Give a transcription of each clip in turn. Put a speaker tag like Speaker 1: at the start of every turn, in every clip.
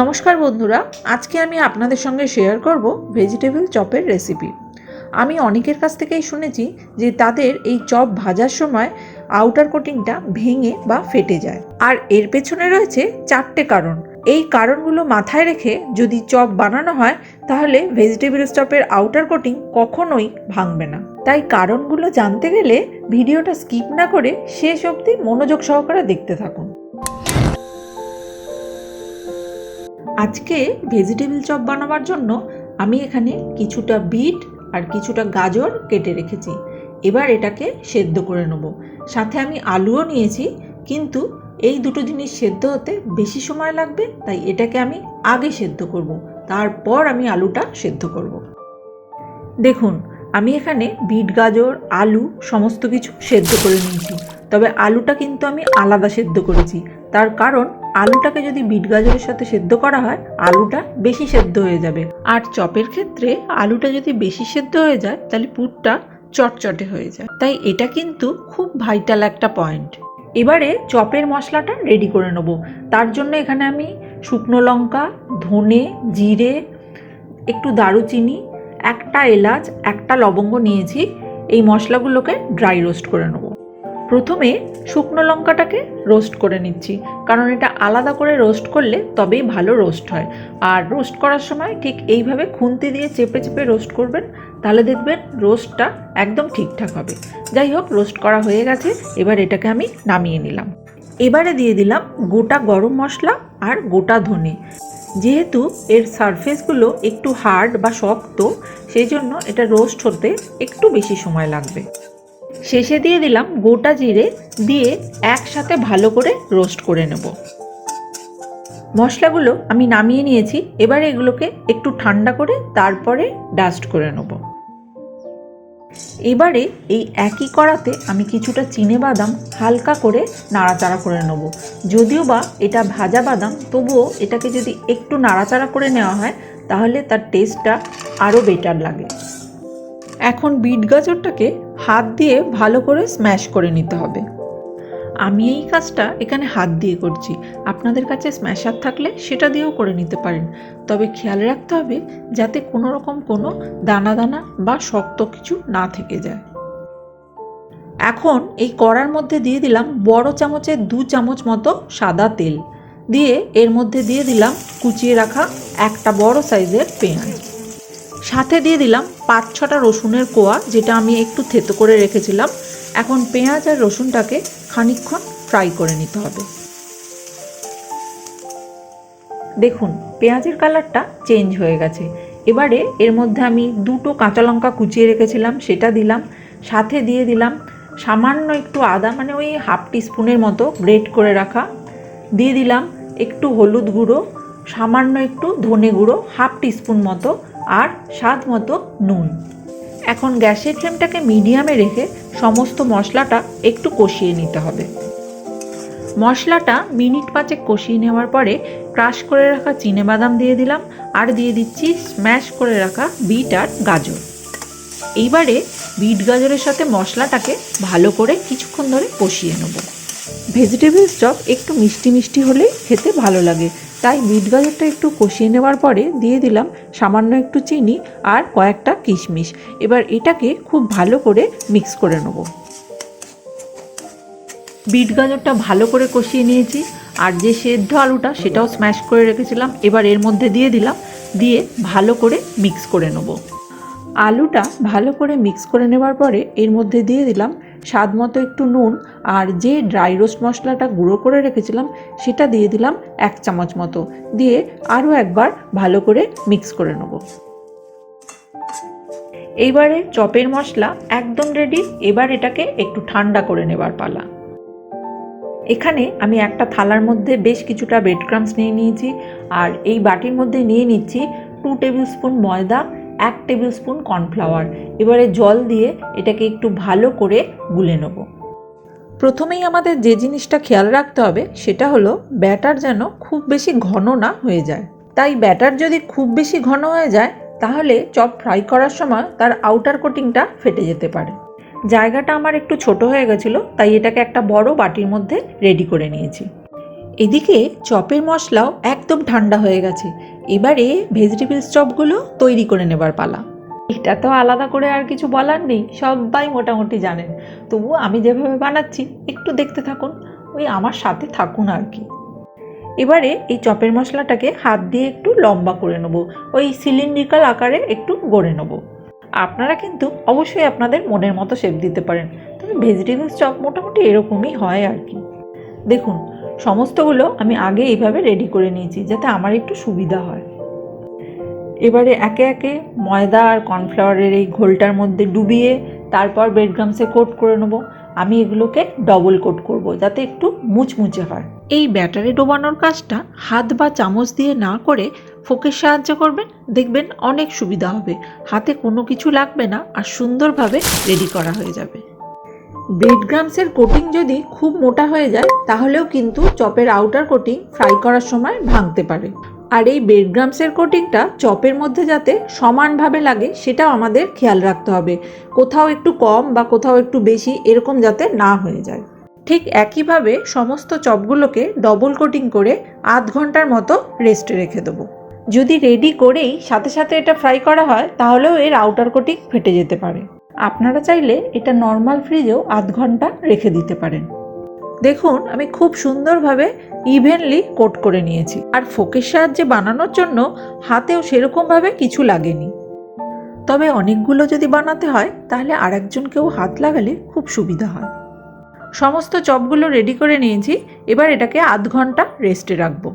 Speaker 1: নমস্কার বন্ধুরা, আজকে আমি আপনাদের সঙ্গে শেয়ার করব ভেজিটেবল চপের রেসিপি আমি অনেকের কাছ থেকেই শুনেছি যে তাদের এই চপ ভাজার সময় আউটার কোটিংটা ভেঙে বা ফেটে যায়। আর এর পেছনে রয়েছে চারটে কারণ। এই কারণগুলো মাথায় রেখে যদি চপ বানানো হয়, তাহলে ভেজিটেবল চপের আউটার কোটিং কখনোই ভাঙবে না। তাই কারণগুলো জানতে গেলে ভিডিওটা স্কিপ না করে শেষ অবধি মনোযোগ সহকারে দেখতে থাকুন। আজকে ভেজিটেবল চপ বানাবার জন্য আমি এখানে কিছুটা বিট আর কিছুটা গাজর কেটে রেখেছি। এবার এটাকে সেদ্ধ করে নেব। সাথে আমি আলুও নিয়েছি, কিন্তু এই দুটো জিনিস সেদ্ধ হতে বেশি সময় লাগবে, তাই এটাকে আমি আগে সেদ্ধ করব। তারপর আমি আলুটা সেদ্ধ করব। দেখুন, আমি এখানে বিট, গাজর, আলু সমস্ত কিছু সেদ্ধ করে নিয়েছি। তবে আলুটা কিন্তু আমি আলাদা সেদ্ধ করেছি। তার কারণ আলুটাকে যদি বিট গাজরের সাথে সেদ্ধ করা হয়, আলুটা বেশি সেদ্ধ হয়ে যাবে। আর চপের ক্ষেত্রে আলুটা যদি বেশি সেদ্ধ হয়ে যায়, তাহলে পুরটা চটচটে হয়ে যায়। তাই এটা কিন্তু খুব ভাইটাল একটা পয়েন্ট এবারে চপের মশলাটা রেডি করে নেব। তার জন্য এখানে আমি শুকনো লঙ্কা, ধনে, জিরে, একটু দারুচিনি, একটা এলাচ, একটা লবঙ্গ নিয়েছি। এই মশলাগুলোকে ড্রাই রোস্ট করে নেব। প্রথমে শুকনো লঙ্কাটাকে রোস্ট করে নিচ্ছি। কারণ এটা আলাদা করে রোস্ট করলে তবেই ভালো রোস্ট হয়। আর রোস্ট করার সময় ঠিক এইভাবে খুন্তি দিয়ে চেপে চেপে রোস্ট করবেন, তাহলে দেখবেন রোস্টটা একদম ঠিকঠাক হবে। যাই হোক রোস্ট করা হয়ে গেছে, এবার এটাকে আমি নামিয়ে নিলাম। এবারে দিয়ে দিলাম গোটা গরম মশলা আর গোটা ধনে। যেহেতু এর সারফেসগুলো একটু হার্ড বা শক্ত, সেই জন্য এটা রোস্ট হতে একটু বেশি সময় লাগবে। শেষে দিয়ে দিলাম গোটা জিরে দিয়ে একসাথে ভালো করে রোস্ট করে নেব। মশলাগুলো আমি নামিয়ে নিয়েছি, এবার এগুলোকে একটু ঠান্ডা করে তারপরে ডাস্ট করে নেব। এবারে এই একই কড়াতে আমি কিছুটা চিনে বাদাম হালকা করে নাড়াচাড়া করে নেব। যদিও বা এটা ভাজা বাদাম, তবুও এটাকে যদি একটু নাড়াচাড়া করে নেওয়া হয়, তাহলে তার টেস্টটা আরও বেটার লাগে। এখন বিট গাজরটাকে হাত দিয়ে ভালো করে স্ম্যাশ করে নিতে হবে। আমি এই কাজটা এখানে হাত দিয়ে করছি। আপনাদের কাছে স্ম্যাশার থাকলে সেটা দিয়েও করে নিতে পারেন। তবে খেয়াল রাখতে হবে যাতে কোনো রকম কোনো দানা দানা বা শক্ত কিছু না থেকে যায়। এখন এই কড়ার মধ্যে দিয়ে দিলাম বড় চামচের দু চামচ মতো সাদা তেল। দিয়ে এর মধ্যে দিয়ে দিলাম কুচিয়ে রাখা একটা বড় সাইজের পেঁয়াজ। সাথে দিয়ে দিলাম পাঁচ ছটা রসুনের কোয়া, যেটা আমি একটু থেতো করে রেখেছিলাম। এখন পেঁয়াজ আর রসুনটাকে খানিকক্ষণ ফ্রাই করে নিতে হবে। দেখুন, পেঁয়াজের কালারটা চেঞ্জ হয়ে গেছে। এবারে এর মধ্যে আমি দুটো কাঁচা লঙ্কা কুচিয়ে রেখেছিলাম, সেটা দিলাম। সাথে দিয়ে দিলাম সামান্য একটু আদা মানে ওই হাফ টিস্পুনের মতো গ্রেট করে রাখা। দিয়ে দিলাম একটু হলুদ গুঁড়ো, সামান্য একটু ধনে গুঁড়ো, হাফ টিস্পুন মতো আর স্বাদ মতো নুন। এখন গ্যাসের ফ্লেমটাকে মিডিয়ামে রেখে সমস্ত মশলাটা একটু কষিয়ে নিতে হবে। মশলাটা মিনিট পাঁচেক কষিয়ে নেওয়ার পরে ক্রাশ করে রাখা বাদাম দিয়ে দিলাম আর দিয়ে দিচ্ছি স্ম্যাশ করে রাখা বিট আর গাজর। এইবারে বিট গাজরের সাথে মশলাটাকে ভালো করে কিছুক্ষণ ধরে কষিয়ে নেব। ভেজিটেবলস চপ একটু মিষ্টি মিষ্টি হলেই খেতে ভালো লাগে। তাই বিট গাজরটা একটু কষিয়ে নেওয়ার পরে দিয়ে দিলাম সামান্য একটু চিনি আর কয়েকটা কিশমিশ। এবার এটাকে খুব ভালো করে মিক্স করে নেব। বিট গাজরটা ভালো করে কষিয়ে নিয়েছি আর যে সেদ্ধ আলুটা সেটাও স্ম্যাশ করে রেখেছিলাম। এবার এর মধ্যে দিয়ে দিলাম, দিয়ে ভালো করে মিক্স করে নেব। আলুটা ভালো করে মিক্স করে নেবার পরে এর মধ্যে দিয়ে দিলাম স্বাদ মতো একটু নুন আর যে ড্রাই রোস্ট মশলাটা গুঁড়ো করে রেখেছিলাম, সেটা দিয়ে দিলাম এক চামচ মতো। দিয়ে আরও একবার ভালো করে মিক্স করে নেব। এইবারে চপের মশলা একদম রেডি এবার এটাকে একটু ঠান্ডা করে নেবার পালা। এখানে আমি একটা থালার মধ্যে বেশ কিছুটা ব্রেড ক্রামস নিয়ে নিয়েছি, আর এই বাটির মধ্যে নিয়ে নিচ্ছি টু টেবিল স্পুন ময়দা এক টেবিল স্পুন কর্নফ্লাওয়ার এবারে জল দিয়ে এটাকে একটু ভালো করে গুলে নেব। প্রথমেই আমাদের যে জিনিসটা খেয়াল রাখতে হবে, সেটা হলো ব্যাটার যেন খুব বেশি ঘন না হয়ে যায়। তাই ব্যাটার যদি খুব বেশি ঘন হয়ে যায়, তাহলে চপ ফ্রাই করার সময় তার আউটার কোটিংটা ফেটে যেতে পারে। জায়গাটা আমার একটু ছোট হয়ে গেছিল, তাই এটাকে একটা বড় বাটির মধ্যে রেডি করে নিয়েছি। এদিকে চপের মশলাও একদম ঠান্ডা হয়ে গেছে। এবারে ভেজিটেবলস চপগুলো তৈরি করে নেবার পালা। এটা তো আলাদা করে আর কিছু বলার নেই, সবাই মোটামুটি জানেন। তবু আমি যেভাবে বানাচ্ছি, একটু দেখতে থাকুন, ওই আমার সাথে থাকুন আর কি। এবারে এই চপের মশলাটাকে হাত দিয়ে একটু লম্বা করে নেব, ওই সিলিন্ড্রিক্যাল আকারে একটু গড়ে নেব। আপনারা কিন্তু অবশ্যই আপনাদের মনের মতো শেপ দিতে পারেন, তবে ভেজিটেবলস চপ মোটামুটি এরকমই হয় আর কি। দেখুন সমস্তগুলো আমি আগে এইভাবে রেডি করে নিয়েছি যাতে আমার একটু সুবিধা হয়। এবারে একে একে ময়দা আর কর্নফ্লাওয়ারের এই ঘোলটার মধ্যে ডুবিয়ে তারপর ব্রেডগ্রামসে কোট করে নেব। আমি এগুলোকে ডবল কোট করব যাতে একটু মুচমুচে হয়। এই ব্যাটারে ডোবানোর কাজটা হাত বা চামচ দিয়ে না করে ফোকের সাহায্য করবেন, দেখবেন অনেক সুবিধা হবে। হাতে কোনো কিছু লাগবে না আর সুন্দরভাবে রেডি করা হয়ে যাবে। ব্রেড গ্রামসের কোটিং যদি খুব মোটা হয়ে যায়, তাহলেও কিন্তু চপের আউটার কোটিং ফ্রাই করার সময় ভাঙতে পারে। আর এই ব্রেড গ্রামসের কোটিংটা চপের মধ্যে যাতে সমানভাবে লাগে, সেটাও আমাদের খেয়াল রাখতে হবে। কোথাও একটু কম বা কোথাও একটু বেশি এরকম যাতে না হয়ে যায়। ঠিক একইভাবে সমস্ত চপগুলোকে ডবল কোটিং করে আধ ঘণ্টার মতো রেস্টে রেখে দেবো। যদি রেডি করেই সাথে সাথে এটা ফ্রাই করা হয়, তাহলেও এর আউটার কোটিং ফেটে যেতে পারে। আপনারা চাইলে এটা নর্মাল ফ্রিজেও আধ ঘণ্টা রেখে দিতে পারেন। দেখুন, আমি খুব সুন্দরভাবে ইভেনলি কোট করে নিয়েছি। আর ফোকের সাহায্যে বানানোর জন্য হাতেও সেরকমভাবে কিছু লাগেনি। তবে অনেকগুলো যদি বানাতে হয়, তাহলে আরেকজনকেও হাত লাগালে খুব সুবিধা হয়। সমস্ত চপগুলো রেডি করে নিয়েছি, এবার এটাকে আধ ঘণ্টা রেস্টে রাখব।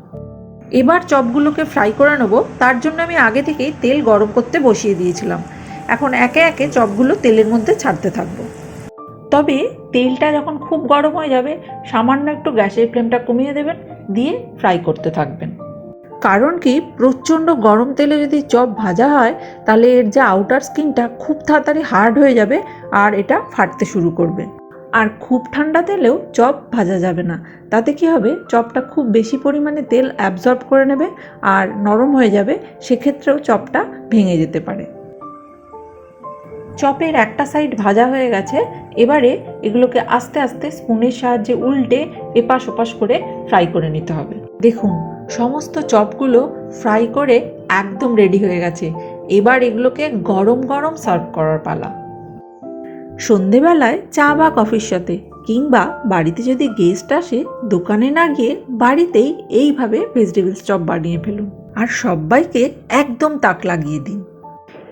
Speaker 1: এবার চপগুলোকে ফ্রাই করে নেব, তার জন্য আমি আগে থেকেই তেল গরম করতে বসিয়ে দিয়েছিলাম। এখন একে একে চপগুলো তেলের মধ্যে ছাড়তে থাকব। তবে তেলটা যখন খুব গরম হয়ে যাবে, সামান্য একটু গ্যাসের ফ্লেমটা কমিয়ে দেবেন, দিয়ে ফ্রাই করতে থাকবেন। কারণ কি, প্রচণ্ড গরম তেলে যদি চপ ভাজা হয়, তাহলে এর যে আউটার স্কিনটা খুব তাড়াতাড়ি হার্ড হয়ে যাবে আর এটা ফাটতে শুরু করবে। আর খুব ঠান্ডা তেলেও চপ ভাজা যাবে না। তাতে কি হবে, চপটা খুব বেশি পরিমাণে তেল অ্যাবজর্ব করে নেবে আর নরম হয়ে যাবে, সেক্ষেত্রেও চপটা ভেঙে যেতে পারে। চপের একটা সাইড ভাজা হয়ে গেছে, এবারে এগুলোকে আস্তে আস্তে স্পুনের সাহায্যে উল্টে এপাশ ওপাশ করে ফ্রাই করে নিতে হবে। দেখুন, সমস্ত চপগুলো ফ্রাই করে একদম রেডি হয়ে গেছে। এবার এগুলোকে গরম গরম সার্ভ করার পালা। সন্ধেবেলায় চা বা কফির সাথে, কিংবা বাড়িতে যদি গেস্ট আসে, দোকানে না গিয়ে বাড়িতেই এইভাবে ভেজিটেবলস চপ বানিয়ে ফেলুন। আর সবাইকে একদম তাক লাগিয়ে দিন।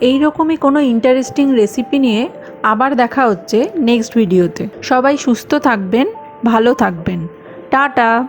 Speaker 1: এই রকমই কোনো ইন্টারেস্টিং রেসিপি নিয়ে আবার দেখা হচ্ছে নেক্সট ভিডিওতে সবাই সুস্থ থাকবেন, ভালো থাকবেন। টাটা!